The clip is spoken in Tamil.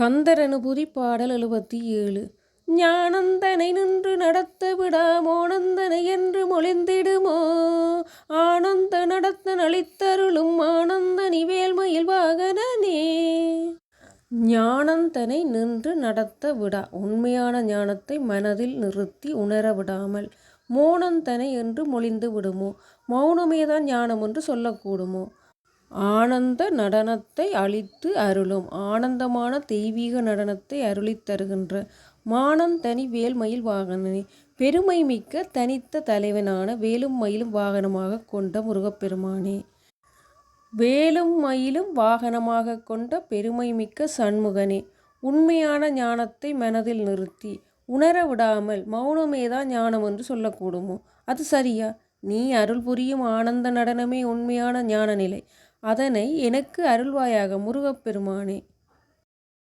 கந்தர் அனுபூதி பாடல் எழுபத்தி ஏழு. ஞானந்தனை நின்று நடத்த விடாமோனந்தனை என்று மொழிந்திடுமோ? ஆனந்த நடத்த நளித்தருளும் ஆனந்தனி வேல்மயில் வாகனனே. ஞானந்தனை நின்று நடத்த விடா உண்மையான ஞானத்தை மனதில் நிறுத்தி உணர விடாமல் மோனந்தனை என்று மொழிந்து விடுமோ? மௌனமேதான் ஞானம் என்று சொல்லக்கூடுமோ? ஆனந்த நடனத்தை அளித்து அருளும். ஆனந்தமான தெய்வீக நடனத்தை அருளித் தருகின்ற மானந்தனி வேல்மயில் வாகனனே பெருமை மிக்க தனித்த தலைவனான வேலும் மயிலும் வாகனமாக கொண்ட முருகப்பெருமானே. வேலும் மயிலும் வாகனமாக கொண்ட பெருமை மிக்க சண்முகனே உண்மையான ஞானத்தை மனதில் நிறுத்தி உணர விடாமல் மௌனமேதான் ஞானம் என்று சொல்லக்கூடுமோ? அது சரியா? நீ அருள் புரியும் ஆனந்த நடனமே உண்மையான ஞான நிலை அதனை எனக்கு அருள்வாயாக முருகப்பெருமானே